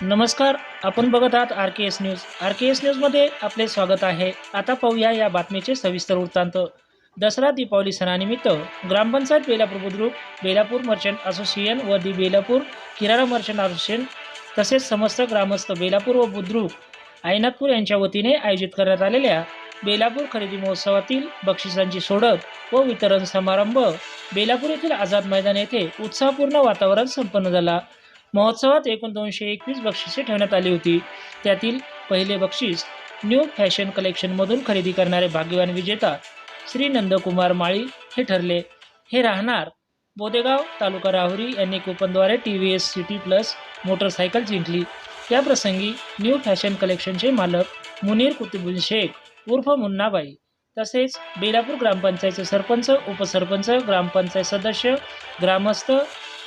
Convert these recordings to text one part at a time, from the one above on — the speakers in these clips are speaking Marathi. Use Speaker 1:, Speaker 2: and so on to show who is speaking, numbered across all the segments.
Speaker 1: नमस्कार आपण बघत आहात R K S news. R K S न्यूजमध्ये आपले स्वागत आहे. आता पाहूया या बातमीचे सविस्तर वृत्तांत. दसरा दीपावली सणानिमित्त ग्रामपंचायत बेलापूर बुद्रुक बेलापूर मर्चंट असोसिएशन व the Belapur Kirana merchant association तसेच समस्त ग्रामस्थ बेलापूर व बुद्रुक आयनाथपूर यांच्या वतीने आयोजित करण्यात आलेल्या बेलापूर खरेदी महोत्सवातील बक्षिसांची सोडत व वितरण समारंभ बेलापूर येथील आझाद मैदान येथे उत्साहपूर्ण वातावरण संपन्न झाला. महोत्सवात एकूण दोनशे एकवीस बक्षिसे ठेवण्यात आली होती. त्यातील पहिले बक्षीस न्यू फॅशन कलेक्शनमधून खरेदी करणारे भाग्यवान विजेता श्री नंदकुमार माळी हे ठरले. हे राहणार बोदेगाव तालुका राहुरी यांनी कुपनद्वारे T V S city plus motorcycle जिंकली. याप्रसंगी न्यू फॅशन कलेक्शनचे मालक मुनीर कुतुबुल शेख उर्फ मुन्नाबाई तसेच बेलापूर ग्रामपंचायतचे सरपंच उपसरपंच ग्रामपंचायत सदस्य ग्रामस्थ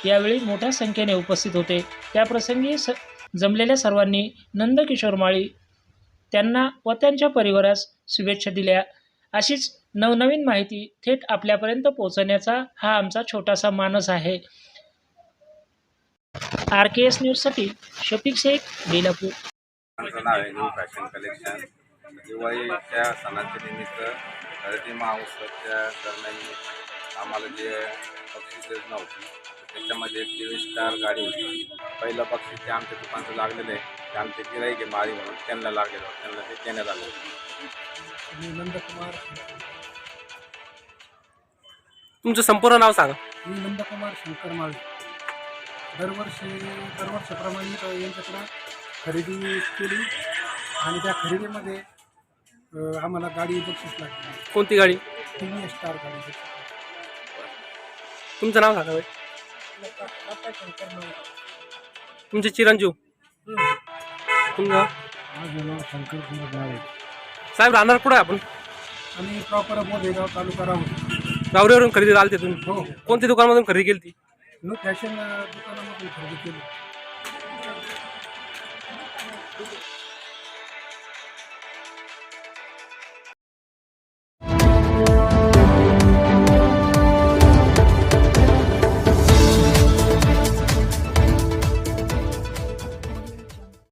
Speaker 1: यावेळी मोठ्या संख्येने उपस्थित होते. त्याप्रसंगी स जमलेल्या सर्वांनी नंदकिशोर माळी त्यांना व त्यांच्या परिवारास शुभेच्छा दिल्या. अशीच नवनवीन माहिती थेट आपल्यापर्यंत पोहोचवण्याचा हा आमचा छोटासा मानस आहे. आर के एस न्यूजसाठी शफिक शेख बेलापूर.
Speaker 2: माझं नाव आहे न्यू फॅशन कलेक्शन. दिवाळीच्या सणाच्या निमित्त हळदी महोत्सवच्या दरम्यान आम्हाला जे बक्षीस योजना होती त्याच्यामध्ये एक व्ही स्टार गाडी होती. पहिलं बक्षीस ते आमच्या दुकानचं लागलेलं आहे ते आमचे गिराईक आहे माळी म्हणून त्यांना लागलेलं होतं त्यांना ते देण्यात आलं होतं.
Speaker 3: मी नंदकुमार.
Speaker 4: तुमचं संपूर्ण नाव सांगा.
Speaker 3: मी नंदकुमार शंकर माळी. दरवर्षी दरवर्षाप्रमाणे यांच्याकडं खरेदी केली आणि त्या खरेदीमध्ये आम्हाला गाडी बक्षीस लागली.
Speaker 4: कोणती गाडी?
Speaker 3: टी व्ही स्टार गाडी बक्षीस.
Speaker 4: तुमचं नाव सांगा
Speaker 3: भाई
Speaker 4: तुमचे चिरंजीव. तुमचं
Speaker 3: शंकर
Speaker 4: साहेब राहणार कुठं आपण?
Speaker 3: आणि प्रॉपर मोदेगाव तालुका राहून.
Speaker 4: रावरीवरून खरेदी आलते तुम्ही.
Speaker 3: हो.
Speaker 4: कोणत्या दुकानामधून खरेदी केली ती
Speaker 3: फॅशन दुकानामधून खरेदी केली.